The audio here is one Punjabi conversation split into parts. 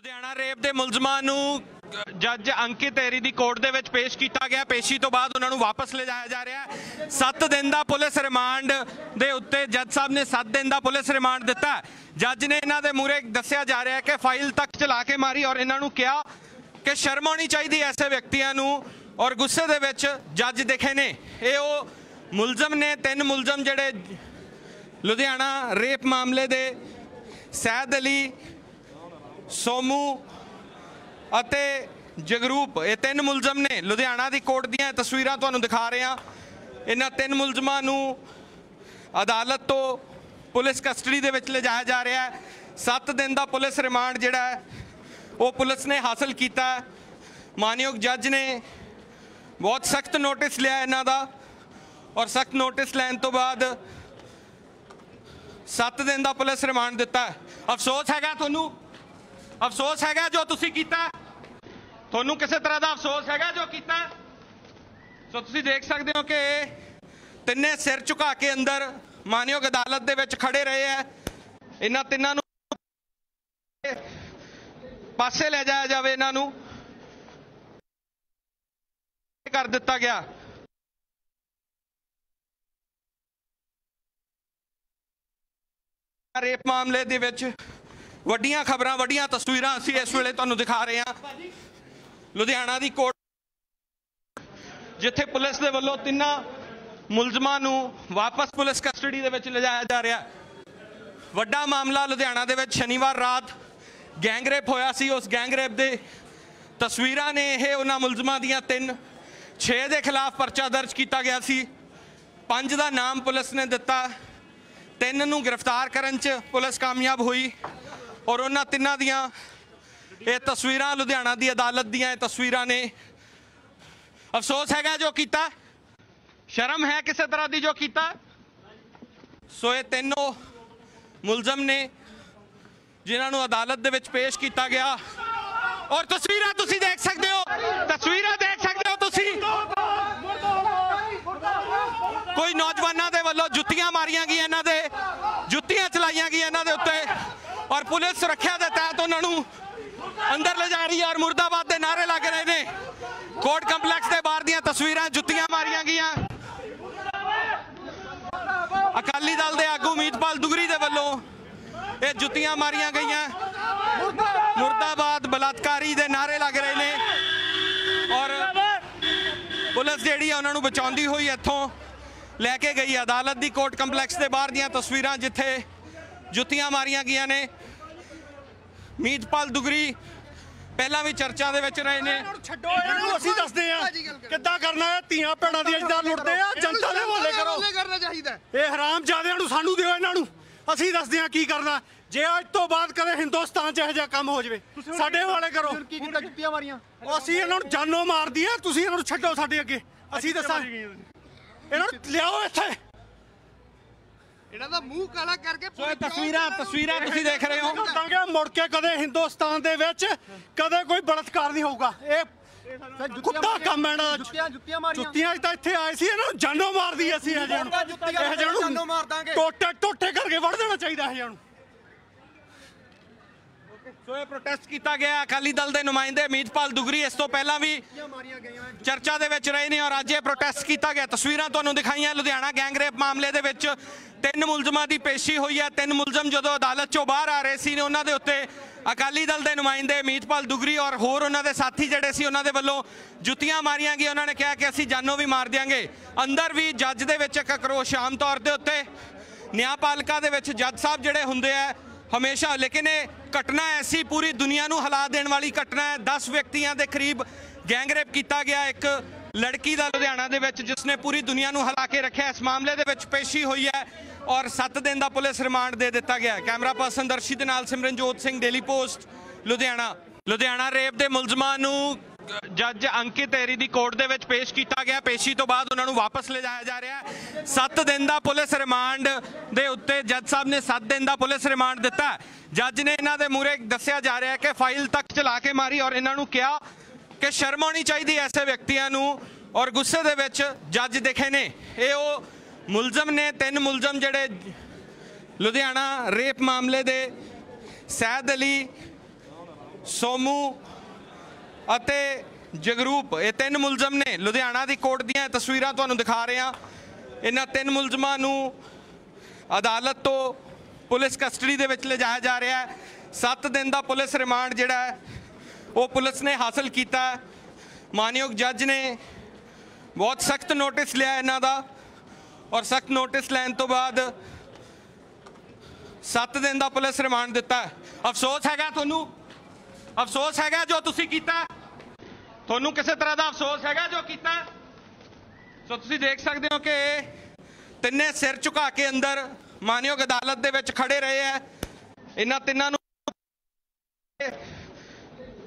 ਲੁਧਿਆਣਾ ਰੇਪ ਦੇ ਮੁਲਜ਼ਮਾਂ ਨੂੰ ਜੱਜ ਅੰਕਿਤ ਏਰੀ ਦੀ ਕੋਰਟ ਦੇ ਵਿੱਚ ਪੇਸ਼ ਕੀਤਾ ਗਿਆ। ਪੇਸ਼ੀ ਤੋਂ ਬਾਅਦ ਉਹਨਾਂ ਨੂੰ ਵਾਪਸ ਲਿਜਾਇਆ ਜਾ ਰਿਹਾ ਹੈ। 7 ਦਿਨ ਦਾ ਪੁਲਿਸ ਰਿਮਾਂਡ ਦੇ ਉੱਤੇ ਜੱਜ ਸਾਹਿਬ ਨੇ 7 ਦਿਨ ਦਾ ਪੁਲਿਸ ਰਿਮਾਂਡ ਦਿੱਤਾ। ਜੱਜ ਨੇ ਇਹਨਾਂ ਦੇ ਮੂਹਰੇ ਦੱਸਿਆ ਜਾ ਰਿਹਾ ਹੈ ਕਿ ਫਾਈਲ ਤੱਕ ਚਲਾ ਕੇ ਮਾਰੀ ਔਰ ਇਹਨਾਂ ਨੂੰ ਕਿਹਾ ਕਿ ਸ਼ਰਮ ਆਉਣੀ ਚਾਹੀਦੀ ਐਸੇ ਵਿਅਕਤੀਆਂ ਨੂੰ ਔਰ ਗੁੱਸੇ ਦੇ ਵਿੱਚ ਜੱਜ ਦਿਖੇ ਨੇ। ਇਹ ਉਹ ਮੁਲਜ਼ਮ ਨੇ, ਤਿੰਨ ਮੁਲਜ਼ਮ ਜਿਹੜੇ ਲੁਧਿਆਣਾ ਰੇਪ ਮਾਮਲੇ ਦੇ ਸੈਦ ਅਲੀ ਸੋਮੂ ਅਤੇ ਜਗਰੂਪ, ਇਹ ਤਿੰਨ ਮੁਲਜ਼ਮ ਨੇ। ਲੁਧਿਆਣਾ ਦੀ ਕੋਰਟ ਦੀਆਂ ਤਸਵੀਰਾਂ ਤੁਹਾਨੂੰ ਦਿਖਾ ਰਹੇ ਹਾਂ। ਇਹਨਾਂ ਤਿੰਨ ਮੁਲਜ਼ਮਾਂ ਨੂੰ ਅਦਾਲਤ ਤੋਂ ਪੁਲਿਸ ਕਸਟਡੀ ਦੇ ਵਿੱਚ ਲਿਜਾਇਆ ਜਾ ਰਿਹਾ ਹੈ। 7 ਦਿਨ ਦਾ ਪੁਲਿਸ ਰਿਮਾਂਡ ਜਿਹੜਾ ਹੈ, ਉਹ ਪੁਲਿਸ ਨੇ ਹਾਸਲ ਕੀਤਾ ਮਾਨਯੋਗ ਜੱਜ ਨੇ ਬਹੁਤ ਸਖਤ ਨੋਟਿਸ ਲਿਆ ਇਹਨਾਂ ਦਾ ਔਰ ਸਖਤ ਨੋਟਿਸ ਲੈਣ ਤੋਂ ਬਾਅਦ 7 ਦਿਨ ਦਾ ਪੁਲਿਸ ਰਿਮਾਂਡ ਦਿੱਤਾ ਅਫਸੋਸ ਹੈਗਾ ਤੁਹਾਨੂੰ? ਅਫਸੋਸ ਹੈਗਾ ਜੋ ਤੁਸੀਂ ਕੀਤਾ। ਤੁਹਾਨੂੰ ਕਿਸੇ ਤਰ੍ਹਾਂ ਦਾ ਅਫਸੋਸ ਹੈਗਾ ਜੋ ਕੀਤਾ। ਸੋ ਤੁਸੀਂ ਦੇਖ ਸਕਦੇ ਹੋ ਕਿ ਤਿੰਨੇ ਸਿਰ ਝੁਕਾ ਕੇ ਅੰਦਰ ਮਾਨਯੋਗ ਅਦਾਲਤ ਦੇ ਵਿੱਚ ਖੜੇ ਰਹੇ ਹੈ। ਇਹਨਾਂ ਤਿੰਨਾਂ ਨੂੰ ਪਾਸੇ ਲੈ ਜਾਇਆ ਜਾਵੇ ਇਹਨਾਂ ਨੂੰ। ਕਰ ਦਿੱਤਾ ਗਿਆ। ਰੇਪ ਮਾਮਲੇ ਦੇ ਵਿੱਚ ਵੱਡੀਆਂ ਖਬਰਾਂ, ਵੱਡੀਆਂ ਤਸਵੀਰਾਂ ਅਸੀਂ ਇਸ ਵੇਲੇ ਤੁਹਾਨੂੰ ਦਿਖਾ ਰਹੇ ਹਾਂ। ਲੁਧਿਆਣਾ ਦੀ ਕੋਰਟ ਜਿੱਥੇ ਪੁਲਿਸ ਦੇ ਵੱਲੋਂ ਤਿੰਨਾਂ ਮੁਲਜ਼ਮਾਂ ਨੂੰ ਵਾਪਸ ਪੁਲਿਸ ਕਸਟਡੀ ਦੇ ਵਿੱਚ ਲਿਜਾਇਆ ਜਾ ਰਿਹਾ ਵੱਡਾ ਮਾਮਲਾ ਲੁਧਿਆਣਾ ਦੇ ਵਿੱਚ ਸ਼ਨੀਵਾਰ ਰਾਤ ਗੈਂਗਰੇਪ ਹੋਇਆ ਸੀ। ਉਸ ਗੈਂਗਰੇਪ ਦੇ ਤਸਵੀਰਾਂ ਨੇ ਇਹ ਉਹਨਾਂ ਮੁਲਜ਼ਮਾਂ ਦੀਆਂ ਤਿੰਨ 6 ਦੇ ਖਿਲਾਫ ਪਰਚਾ ਦਰਜ ਕੀਤਾ ਗਿਆ ਸੀ। ਪੰਜ ਦਾ ਨਾਮ ਪੁਲਿਸ ਨੇ ਦਿੱਤਾ। ਤਿੰਨ ਨੂੰ ਗ੍ਰਿਫਤਾਰ ਕਰਨ 'ਚ ਪੁਲਿਸ ਕਾਮਯਾਬ ਹੋਈ। ਔਰ ਉਹਨਾਂ ਤਿੰਨਾਂ ਦੀਆਂ ਇਹ ਤਸਵੀਰਾਂ ਲੁਧਿਆਣਾ ਦੀ ਅਦਾਲਤ ਦੀਆਂ ਇਹ ਤਸਵੀਰਾਂ ਨੇ। ਅਫਸੋਸ ਹੈਗਾ ਜੋ ਕੀਤਾ? ਸ਼ਰਮ ਹੈ ਕਿਸੇ ਤਰ੍ਹਾਂ ਦੀ ਜੋ ਕੀਤਾ? ਸੋ ਇਹ ਤਿੰਨੋਂ ਮੁਲਜ਼ਮ ਨੇ ਜਿਨ੍ਹਾਂ ਨੂੰ ਅਦਾਲਤ ਦੇ ਵਿੱਚ ਪੇਸ਼ ਕੀਤਾ ਗਿਆ। ਔਰ ਤਸਵੀਰਾਂ ਤੁਸੀਂ ਦੇਖ ਸਕਦੇ ਹੋ। ਤਸਵੀਰਾਂ ਦੇਖ ਸਕਦੇ ਹੋ ਤੁਸੀਂ। ਕੋਈ ਨੌਜਵਾਨਾਂ ਦੇ ਵੱਲੋਂ ਜੁੱਤੀਆਂ ਮਾਰੀਆਂ ਗਈਆਂ, ਇਹਨਾਂ ਦੇ ਜੁੱਤੀਆਂ ਚਲਾਈਆਂ ਗਈਆਂ, ਇਹਨਾਂ ਦੇ ਉੱਤੇ। ਔਰ ਪੁਲਿਸ ਸੁਰੱਖਿਆ ਦੇ ਤਹਿਤ ਉਹਨਾਂ ਨੂੰ ਅੰਦਰ ਲੈ ਰਹੀ ਹੈ ਔਰ ਮੁਰਦਾਬਾਦ ਦੇ ਨਾਰੇ ਲੱਗ ਰਹੇ ਨੇ। ਕੋਰਟ ਕੰਪਲੈਕਸ ਦੇ ਬਾਹਰ ਦੀਆਂ ਤਸਵੀਰਾਂ ਜੁੱਤੀਆਂ ਮਾਰੀਆਂ ਗਈਆਂ। ਅਕਾਲੀ ਦਲ ਦੇ ਆਗੂ ਮੀਤਪਾਲ ਦੁਗਰੀ ਦੇ ਵੱਲੋਂ ਇਹ ਜੁੱਤੀਆਂ ਮਾਰੀਆਂ ਗਈਆਂ। ਮੁਰਦਾਬਾਦ ਬਲਾਤਕਾਰੀ ਦੇ ਨਾਰੇ ਲੱਗ ਰਹੇ ਨੇ। ਔਰ ਪੁਲਿਸ ਜਿਹੜੀ ਆ ਉਹਨਾਂ ਨੂੰ ਬਚਾਉਂਦੀ ਹੋਈ ਇੱਥੋਂ ਲੈ ਕੇ ਗਈ ਅਦਾਲਤ ਦੀ ਕੋਰਟ ਕੰਪਲੈਕਸ ਦੇ ਬਾਹਰ ਦੀਆਂ ਤਸਵੀਰਾਂ ਜਿੱਥੇ ਜੁੱਤੀਆਂ ਮਾਰੀਆਂ ਗਈਆਂ ਨੇ। ਮੀਤਪਾਲ ਦੁਗਰੀ ਪਹਿਲਾਂ ਵੀ ਚਰਚਾ ਦੇ ਵਿੱਚ ਰਹੇ ਨੇ। ਛੱਡੋ ਇਹਨਾਂ ਨੂੰ ਅਸੀਂ ਦੱਸਦੇ ਆ ਕਿੱਦਾਂ ਕਰਨਾ ਹੈ ਧੀਆਂ ਭੈਣਾਂ ਦੀ ਜਿੱਦਾਂ ਲੁੱਟਦੇ ਆ ਜਨਤਾ ਦੇ ਹਵਾਲੇ ਕਰੋ। ਕਰਨਾ ਚਾਹੀਦਾ। ਇਹ ਹਰਾਮ ਜਾਦਿਆਂ ਨੂੰ ਸਾਨੂੰ ਦਿਓ ਇਹਨਾਂ ਨੂੰ। ਅਸੀਂ ਦੱਸਦੇ ਆ ਕੀ ਕਰਨਾ। ਜੇ ਅੱਜ ਤੋਂ ਬਾਅਦ ਕਦੇ ਹਿੰਦੁਸਤਾਨ 'ਚ ਇਹੋ ਜਿਹਾ ਕੰਮ ਹੋ ਜਾਵੇ ਸਾਡੇ ਹਵਾਲੇ ਕਰੋ ਕੀ ਕੀਤਾ ਜੁੱਤੀਆਂ ਮਾਰੀਆਂ? ਅਸੀਂ ਇਹਨਾਂ ਨੂੰ ਜਾਨੋਂ ਮਾਰਦੀ ਆ ਤੁਸੀਂ ਇਹਨਾਂ ਨੂੰ ਛੱਡੋ ਸਾਡੇ ਅੱਗੇ। ਅਸੀਂ ਦੱਸਾਂ। ਇਹਨਾਂ ਨੂੰ ਲਿਆਓ ਇੱਥੇ। ਇਹਨਾਂ ਦਾ ਮੂੰਹ ਕਾਲਾ ਕਰਕੇ ਸੋ ਇਹ ਤਸਵੀਰਾਂ ਤਸਵੀਰਾਂ ਤੁਸੀਂ ਦੇਖ ਰਹੇ ਹੋ। ਦੱਸਾਂਗੇ ਮੁੜ ਕੇ ਕਦੇ ਹਿੰਦੁਸਤਾਨ ਦੇ ਵਿੱਚ ਕਦੇ ਕੋਈ ਬਲਤਕਾਰ ਨਹੀਂ ਹੋਊਗਾ। ਇਹ ਕੁੱਤਾ ਕੰਮ ਹੈ ਇਹਨਾਂ ਦਾ ਜੁੱਤੀਆਂ ਜੁੱਤੀਆਂ ਮਾਰੀਆਂ। ਜੁੱਤੀਆਂ 'ਚ ਤਾਂ ਇੱਥੇ ਆਏ ਸੀ ਇਹਨਾਂ ਨੂੰ ਜਾਨੋਂ ਮਾਰਦੀ ਅਸੀਂ ਇਹ ਜਿਹੇ ਨੂੰ ਜੁੱਤੀਆਂ ਇਹ ਜਿਹੇ ਜਾਨੋਂ ਨੂੰ ਮਾਰ ਦਾਂਗੇ। ਟੋਟੇ ਟੋਟੇ ਕਰਕੇ ਵੜ ਦੇਣਾ ਚਾਹੀਦਾ ਇਹ ਜਿਹੇ ਨੂੰ ਸੋ ਇਹ ਪ੍ਰੋਟੈਸਟ ਕੀਤਾ ਗਿਆ, ਅਕਾਲੀ ਦਲ ਦੇ ਨੁਮਾਇੰਦੇ ਮੀਤਪਾਲ ਦੁਗਰੀ ਇਸ ਤੋਂ ਪਹਿਲਾਂ ਵੀ ਮਾਰੀਆਂ ਗਈਆਂ ਚਰਚਾ ਦੇ ਵਿੱਚ ਰਹੇ ਨੇ ਔਰ ਅੱਜ ਇਹ ਪ੍ਰੋਟੈਸਟ ਕੀਤਾ ਗਿਆ। ਤਸਵੀਰਾਂ ਤੁਹਾਨੂੰ ਦਿਖਾਈਆਂ, ਲੁਧਿਆਣਾ ਗੈਂਗਰੇਪ ਮਾਮਲੇ ਦੇ ਵਿੱਚ ਤਿੰਨ ਮੁਲਜ਼ਮਾਂ ਦੀ ਪੇਸ਼ੀ ਹੋਈ ਹੈ। ਤਿੰਨ ਮੁਲਜ਼ਮ ਜਦੋਂ ਅਦਾਲਤ ਚੋਂ ਬਾਹਰ ਆ ਰਹੇ ਸੀ ਨੇ, ਉਹਨਾਂ ਦੇ ਉੱਤੇ ਅਕਾਲੀ ਦਲ ਦੇ ਨੁਮਾਇੰਦੇ ਮੀਤਪਾਲ ਦੁਗਰੀ ਔਰ ਹੋਰ ਉਹਨਾਂ ਦੇ ਸਾਥੀ ਜਿਹੜੇ ਸੀ, ਉਹਨਾਂ ਦੇ ਵੱਲੋਂ ਜੁੱਤੀਆਂ ਮਾਰੀਆਂ ਗਈਆਂ। ਉਹਨਾਂ ਨੇ ਕਿਹਾ ਕਿ ਅਸੀਂ ਜਾਨੋਂ ਵੀ ਮਾਰ ਦਿਆਂਗੇ। ਅੰਦਰ ਵੀ ਜੱਜ ਦੇ ਵਿੱਚ ਇੱਕ ਆਕਰੋਸ਼ ਆਮ ਤੌਰ ਦੇ ਉੱਤੇ। ਨਿਆਂਪਾਲਿਕਾ ਦੇ ਵਿੱਚ ਜੱਜ ਸਾਹਿਬ ਜਿਹੜੇ ਹੁੰਦੇ ਆ, ਹਮੇਸ਼ਾ, ਲੇਕਿਨ ਇਹ ਘਟਨਾ ਐਸੀ ਪੂਰੀ ਦੁਨੀਆ ਨੂੰ ਹਿਲਾ ਦੇਣ ਵਾਲੀ ਘਟਨਾ ਹੈ। 10 ਵਿਅਕਤੀਆਂ ਦੇ ਕਰੀਬ ਗੈਂਗਰੇਪ ਕੀਤਾ ਗਿਆ। ਇੱਕ ਲੜਕੀ ਦਾ ਲੁਧਿਆਣਾ ਦੇ ਵਿੱਚ ਜਿਸ ਨੇ ਪੂਰੀ ਦੁਨੀਆ ਨੂੰ ਹਿਲਾ ਕੇ ਰੱਖਿਆ, ਇਸ ਮਾਮਲੇ ਦੇ ਵਿੱਚ ਪੇਸ਼ੀ ਹੋਈ ਹੈ ਔਰ 7 ਦਿਨ ਦਾ ਪੁਲਿਸ ਰਿਮਾਂਡ ਦੇ ਦਿੱਤਾ ਗਿਆ ਕੈਮਰਾ ਪਰਸਨ ਦਰਸ਼ੀ ਦੇ ਨਾਲ Simranjot Singh, Daily Post, Ludhiana. Ludhiana rape ਦੇ ਮੁਲਜ਼ਮਾਂ ਨੂੰ ਜੱਜ ਅੰਕਿਤ ਏਰੀ ਦੀ ਕੋਰਟ ਦੇ ਵਿੱਚ ਪੇਸ਼ ਕੀਤਾ ਗਿਆ। ਪੇਸ਼ੀ ਤੋਂ ਬਾਅਦ ਉਹਨਾਂ ਨੂੰ ਵਾਪਸ ਲਿਜਾਇਆ ਜਾ ਰਿਹਾ ਹੈ। 7 ਦਿਨ ਦਾ ਪੁਲਿਸ ਰਿਮਾਂਡ ਦੇ ਉੱਤੇ ਜੱਜ ਸਾਹਿਬ ਨੇ 7 ਦਿਨ ਦਾ ਪੁਲਿਸ ਰਿਮਾਂਡ ਦਿੱਤਾ। ਜੱਜ ਨੇ ਇਹਨਾਂ ਦੇ ਮੂਹਰੇ ਦੱਸਿਆ ਜਾ ਰਿਹਾ ਹੈ ਕਿ ਫਾਈਲ ਤੱਕ ਚਲਾ ਕੇ ਮਾਰੀ ਔਰ ਇਹਨਾਂ ਨੂੰ ਕਿਹਾ ਕਿ ਸ਼ਰਮ ਆਉਣੀ ਚਾਹੀਦੀ ਐਸੇ ਵਿਅਕਤੀਆਂ ਨੂੰ ਔਰ ਗੁੱਸੇ ਦੇ ਵਿੱਚ ਜੱਜ ਦਿਖੇ ਨੇ। ਇਹ ਉਹ ਮੁਲਜ਼ਮ ਨੇ, ਤਿੰਨ ਮੁਲਜ਼ਮ ਜਿਹੜੇ ਲੁਧਿਆਣਾ ਰੇਪ ਮਾਮਲੇ ਦੇ ਸੈਦ ਅਲੀ, ਸੋਮੂ ਅਤੇ ਜਗਰੂਪ, ਇਹ ਤਿੰਨ ਮੁਲਜ਼ਮ ਨੇ। ਲੁਧਿਆਣਾ ਦੀ ਕੋਰਟ ਦੀਆਂ ਤਸਵੀਰਾਂ ਤੁਹਾਨੂੰ ਦਿਖਾ ਰਹੇ ਹਾਂ। ਇਹਨਾਂ ਤਿੰਨ ਮੁਲਜ਼ਮਾਂ ਨੂੰ ਅਦਾਲਤ ਤੋਂ ਪੁਲਿਸ ਕਸਟਡੀ ਦੇ ਵਿੱਚ ਲਿਜਾਇਆ ਜਾ ਰਿਹਾ ਹੈ। 7 ਦਿਨ ਦਾ ਪੁਲਿਸ ਰਿਮਾਂਡ ਜਿਹੜਾ ਹੈ, ਉਹ ਪੁਲਿਸ ਨੇ ਹਾਸਲ ਕੀਤਾ ਮਾਨਯੋਗ ਜੱਜ ਨੇ ਬਹੁਤ ਸਖਤ ਨੋਟਿਸ ਲਿਆ ਇਹਨਾਂ ਦਾ ਔਰ ਸਖਤ ਨੋਟਿਸ ਲੈਣ ਤੋਂ ਬਾਅਦ 7 ਦਿਨ ਦਾ ਪੁਲਿਸ ਰਿਮਾਂਡ ਦਿੱਤਾ ਅਫਸੋਸ ਹੈਗਾ ਤੁਹਾਨੂੰ? ਅਫਸੋਸ ਹੈਗਾ ਜੋ ਤੁਸੀਂ ਕੀਤਾ। ਤੁਹਾਨੂੰ ਕਿਸੇ ਤਰ੍ਹਾਂ ਦਾ ਅਫਸੋਸ ਹੈਗਾ ਜੋ ਕੀਤਾ? ਸੋ ਤੁਸੀਂ ਦੇਖ ਸਕਦੇ ਹੋ ਕਿ ਤਿੰਨੇ ਸਿਰ ਝੁਕਾ ਕੇ ਅੰਦਰ ਮਾਨਯੋਗ ਅਦਾਲਤ ਦੇ ਵਿੱਚ ਖੜੇ ਰਹੇ ਹੈ। ਇਹਨਾਂ ਤਿੰਨਾਂ ਨੂੰ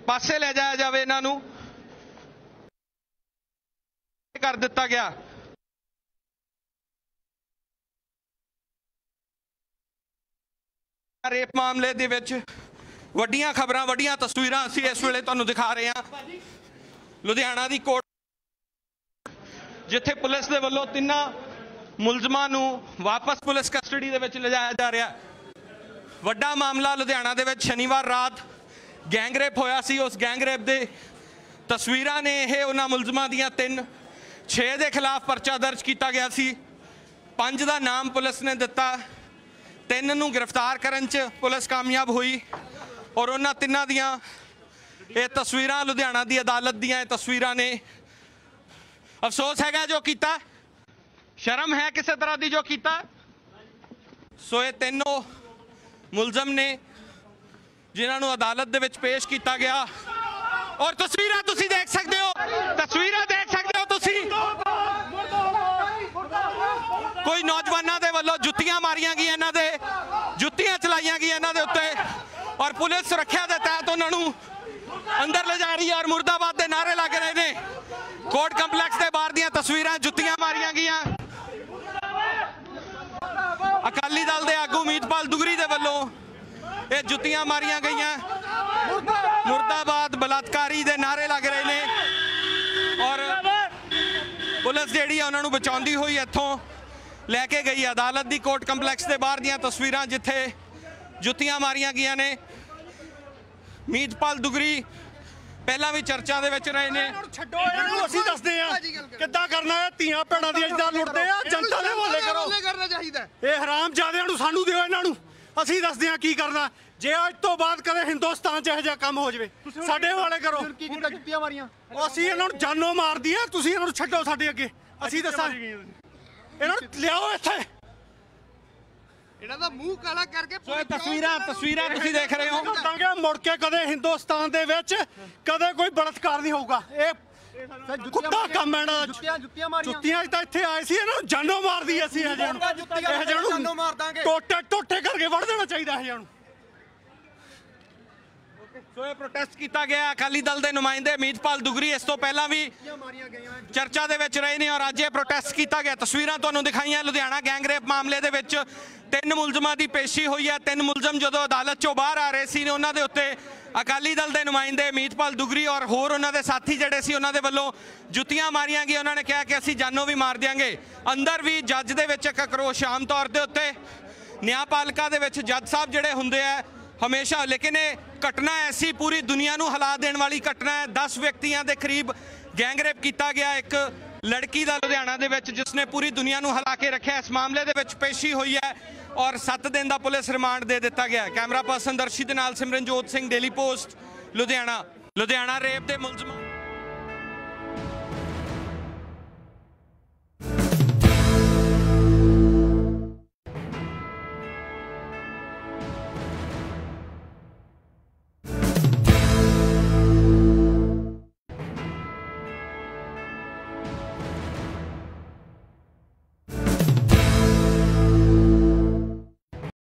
ਪਾਸੇ ਲੈ ਜਾਇਆ ਜਾਵੇ ਇਹਨਾਂ ਨੂੰ। ਕਰ ਦਿੱਤਾ ਗਿਆ। ਰੇਪ ਮਾਮਲੇ ਦੇ ਵਿੱਚ ਵੱਡੀਆਂ ਖਬਰਾਂ, ਵੱਡੀਆਂ ਤਸਵੀਰਾਂ ਅਸੀਂ ਇਸ ਵੇਲੇ ਤੁਹਾਨੂੰ ਦਿਖਾ ਰਹੇ ਹਾਂ। ਲੁਧਿਆਣਾ ਦੀ ਕੋਰਟ ਜਿੱਥੇ ਪੁਲਿਸ ਦੇ ਵੱਲੋਂ ਤਿੰਨਾਂ ਮੁਲਜ਼ਮਾਂ ਨੂੰ ਵਾਪਸ ਪੁਲਿਸ ਕਸਟਡੀ ਦੇ ਵਿੱਚ ਲਿਜਾਇਆ ਜਾ ਰਿਹਾ ਵੱਡਾ ਮਾਮਲਾ ਲੁਧਿਆਣਾ ਦੇ ਵਿੱਚ ਸ਼ਨੀਵਾਰ ਰਾਤ ਗੈਂਗਰੇਪ ਹੋਇਆ ਸੀ। ਉਸ ਗੈਂਗਰੇਪ ਦੇ ਤਸਵੀਰਾਂ ਨੇ ਇਹ ਉਹਨਾਂ ਮੁਲਜ਼ਮਾਂ ਦੀਆਂ ਤਿੰਨ 6 ਦੇ ਖਿਲਾਫ ਪਰਚਾ ਦਰਜ ਕੀਤਾ ਗਿਆ ਸੀ। ਪੰਜ ਦਾ ਨਾਮ ਪੁਲਿਸ ਨੇ ਦਿੱਤਾ। ਤਿੰਨ ਨੂੰ ਗ੍ਰਿਫਤਾਰ ਕਰਨ 'ਚ ਪੁਲਿਸ ਕਾਮਯਾਬ ਹੋਈ। ਔਰ ਉਹਨਾਂ ਤਿੰਨਾਂ ਦੀਆਂ ਇਹ ਤਸਵੀਰਾਂ ਲੁਧਿਆਣਾ ਦੀ ਅਦਾਲਤ ਦੀਆਂ ਇਹ ਤਸਵੀਰਾਂ ਨੇ। ਅਫਸੋਸ ਹੈਗਾ ਜੋ ਕੀਤਾ? ਸ਼ਰਮ ਹੈ ਕਿਸੇ ਤਰ੍ਹਾਂ ਦੀ ਜੋ ਕੀਤਾ? ਸੋ ਇਹ ਤਿੰਨੋਂ ਮੁਲਜ਼ਮ ਨੇ ਜਿਨ੍ਹਾਂ ਨੂੰ ਅਦਾਲਤ ਦੇ ਵਿੱਚ ਪੇਸ਼ ਕੀਤਾ ਗਿਆ। ਔਰ ਤਸਵੀਰਾਂ ਤੁਸੀਂ ਦੇਖ ਸਕਦੇ ਹੋ। ਤਸਵੀਰਾਂ ਦੇਖ ਸਕਦੇ ਹੋ ਤੁਸੀਂ। ਕੋਈ ਨੌਜਵਾਨਾਂ ਦੇ ਵੱਲੋਂ ਜੁੱਤੀਆਂ ਮਾਰੀਆਂ ਗਈਆਂ, ਇਹਨਾਂ ਦੇ ਜੁੱਤੀਆਂ ਚਲਾਈਆਂ ਗਈਆਂ, ਇਹਨਾਂ ਦੇ ਉੱਤੇ ਔਰ ਪੁਲਿਸ ਸੁਰੱਖਿਆ ਦੇ ਤਹਿਤ ਉਹਨਾਂ ਨੂੰ ਅੰਦਰ ਲੈ ਜਾ ਰਹੀ ਹੈ ਔਰ ਮੁਰਦਾਬਾਦ ਦੇ ਨਾਰੇ ਲੱਗ ਰਹੇ ਨੇ। ਕੋਰਟ ਕੰਪਲੈਕਸ ਦੇ ਬਾਹਰ ਦੀਆਂ ਤਸਵੀਰਾਂ, ਜੁੱਤੀਆਂ ਮਾਰੀਆਂ ਗਈਆਂ। ਅਕਾਲੀ ਦਲ ਦੇ ਆਗੂ ਮੀਤਪਾਲ ਦੁਗਰੀ ਦੇ ਵੱਲੋਂ ਇਹ ਜੁੱਤੀਆਂ ਮਾਰੀਆਂ ਗਈਆਂ। ਮੁਰਦਾਬਾਦ ਬਲਾਤਕਾਰੀ ਦੇ ਨਾਰੇ ਲੱਗ ਰਹੇ ਨੇ। ਔਰ ਪੁਲਿਸ ਜਿਹੜੀ ਆ, ਉਹਨਾਂ ਨੂੰ ਬਚਾਉਂਦੀ ਹੋਈ ਇੱਥੋਂ ਲੈ ਕੇ ਗਈ ਅਦਾਲਤ ਦੀ ਕੋਰਟ ਕੰਪਲੈਕਸ ਦੇ ਬਾਹਰ ਦੀਆਂ ਤਸਵੀਰਾਂ ਜਿੱਥੇ ਜੁੱਤੀਆਂ ਮਾਰੀਆਂ ਗਈਆਂ ਨੇ। ਮੀਤਪਾਲ ਦੁਗਰੀ ਪਹਿਲਾਂ ਵੀ ਚਰਚਾ ਦੇ ਵਿੱਚ ਰਹੇ ਨੇ। ਛੱਡੋ ਇਹਨਾਂ ਨੂੰ ਅਸੀਂ ਦੱਸਦੇ ਆ ਕਿੱਦਾਂ ਕਰਨਾ ਹੈ ਧੀਆਂ ਭੈਣਾਂ ਦੀ ਇੱਜ਼ਤ ਲੁੱਟਦੇ ਆ ਜਨਤਾ ਦੇ ਹਵਾਲੇ ਕਰੋ। ਕਰਨਾ ਚਾਹੀਦਾ। ਇਹ ਹਰਾਮ ਜਾਦਿਆਂ ਨੂੰ ਸਾਨੂੰ ਦਿਓ ਇਹਨਾਂ ਨੂੰ। ਅਸੀਂ ਦੱਸਦੇ ਆ ਕੀ ਕਰਨਾ ਜੇ ਅੱਜ ਤੋਂ ਬਾਅਦ ਕਦੇ ਹਿੰਦੁਸਤਾਨ 'ਚ ਇਹੋ ਜਿਹਾ ਕੰਮ ਹੋ ਜਾਵੇ ਸਾਡੇ ਹਵਾਲੇ ਕਰੋ। ਕੀ ਕੀਤਾ ਜੁੱਤੀਆਂ ਮਾਰੀਆਂ? ਅਸੀਂ ਇਹਨਾਂ ਨੂੰ ਜਾਨੋਂ ਮਾਰਦੀ ਆ ਤੁਸੀਂ ਇਹਨਾਂ ਨੂੰ ਛੱਡੋ ਸਾਡੇ ਅੱਗੇ। ਅਸੀਂ ਦੱਸਾਂ ਇਹਨਾਂ ਨੂੰ ਲਿਆਓ ਇੱਥੇ। ਇਹਨਾਂ ਦਾ ਮੂੰਹ ਕਾਲਾ ਕਰਕੇ ਸੋ ਇਹ ਤਸਵੀਰਾਂ ਤਸਵੀਰਾਂ ਤੁਸੀਂ ਦੇਖ ਰਹੇ ਹੋ। ਦੱਸਾਂਗੇ ਮੁੜ ਕੇ ਕਦੇ ਹਿੰਦੁਸਤਾਨ ਦੇ ਵਿੱਚ ਕਦੇ ਕੋਈ ਬਲਤਕਾਰ ਨਹੀਂ ਹੋਊਗਾ। ਇਹ ਕੁੱਤਾ ਕੰਮ ਹੈ ਇਹਨਾਂ ਦਾ। ਜੁੱਤੀਆਂ ਜੁੱਤੀਆਂ ਮਾਰੀਆਂ। ਜੁੱਤੀਆਂ 'ਚ ਤਾਂ ਇੱਥੇ ਆਏ ਸੀ ਇਹਨਾਂ ਨੂੰ ਜਾਨੋਂ ਮਾਰਦੀ ਅਸੀਂ ਇਹ ਜਿਹੇ ਨੂੰ। ਇਹ ਜਿਹੇ ਨੂੰ ਦਾਂਗੇ। ਟੋਟੇ ਟੋਟੇ ਕਰਕੇ ਵੜ ਦੇਣਾ ਚਾਹੀਦਾ ਇਹ ਜਿਹੇ ਨੂੰ। ਸੋ ਇਹ ਪ੍ਰੋਟੈਸਟ ਕੀਤਾ ਗਿਆ। ਅਕਾਲੀ ਦਲ ਦੇ ਨੁਮਾਇੰਦੇ ਮੀਤਪਾਲ ਦੁਗਰੀ ਇਸ ਤੋਂ ਪਹਿਲਾਂ ਵੀ ਚਰਚਾ ਦੇ ਵਿੱਚ ਰਹੇ ਨੇ ਔਰ ਅੱਜ ਇਹ ਪ੍ਰੋਟੈਸਟ ਕੀਤਾ ਗਿਆ। ਤਸਵੀਰਾਂ ਤੁਹਾਨੂੰ ਦਿਖਾਈਆਂ। ਲੁਧਿਆਣਾ ਗੈਂਗਰੇਪ ਮਾਮਲੇ ਦੇ ਵਿੱਚ ਤਿੰਨ ਮੁਲਜ਼ਮਾਂ ਦੀ ਪੇਸ਼ੀ ਹੋਈ ਹੈ। ਤਿੰਨ ਮੁਲਜ਼ਮ ਜਦੋਂ ਅਦਾਲਤ ਚੋਂ ਬਾਹਰ ਆ ਰਹੇ ਸੀ ਨੇ, ਉਹਨਾਂ ਦੇ ਉੱਤੇ ਅਕਾਲੀ ਦਲ ਦੇ ਨੁਮਾਇੰਦੇ ਮੀਤਪਾਲ ਦੁਗਰੀ ਔਰ ਹੋਰ ਉਹਨਾਂ ਦੇ ਸਾਥੀ ਜਿਹੜੇ ਸੀ, ਉਹਨਾਂ ਦੇ ਵੱਲੋਂ ਜੁੱਤੀਆਂ ਮਾਰੀਆਂ ਗਈਆਂ। ਉਹਨਾਂ ਨੇ ਕਿਹਾ ਕਿ ਅਸੀਂ ਜਾਨੋਂ ਵੀ ਮਾਰ ਦਿਆਂਗੇ। ਅੰਦਰ ਵੀ ਜੱਜ ਦੇ ਵਿੱਚ ਇੱਕ ਆਕਰੋਸ਼ ਆਮ ਤੌਰ ਦੇ ਉੱਤੇ। ਨਿਆਂਪਾਲਿਕਾ ਦੇ ਵਿੱਚ ਜੱਜ ਸਾਹਿਬ ਜਿਹੜੇ ਹੁੰਦੇ ਆ ਹਮੇਸ਼ਾ, ਲੇਕਿਨ ਇਹ ਘਟਨਾ ਐਸੀ ਪੂਰੀ ਦੁਨੀਆ ਨੂੰ ਹਿਲਾ ਦੇਣ ਵਾਲੀ ਘਟਨਾ ਹੈ। 10 ਵਿਅਕਤੀਆਂ ਦੇ ਕਰੀਬ ਗੈਂਗਰੇਪ ਕੀਤਾ ਗਿਆ। ਇੱਕ ਲੜਕੀ ਦਾ ਲੁਧਿਆਣਾ ਦੇ ਵਿੱਚ, ਜਿਸ ਨੇ ਪੂਰੀ ਦੁਨੀਆ ਨੂੰ ਹਿਲਾ ਕੇ ਰੱਖਿਆ, ਇਸ ਮਾਮਲੇ ਦੇ ਵਿੱਚ ਪੇਸ਼ੀ ਹੋਈ ਹੈ ਔਰ 7 ਦਿਨ ਦਾ ਪੁਲਿਸ ਰਿਮਾਂਡ ਦੇ ਦਿੱਤਾ ਗਿਆ ਕੈਮਰਾ ਪਰਸਨ ਦਰਸ਼ੀ ਦੇ ਨਾਲ Simranjot Singh, Daily Post, Ludhiana. Ludhiana rape ਦੇ ਮੁਲਜ਼ਮਾਂ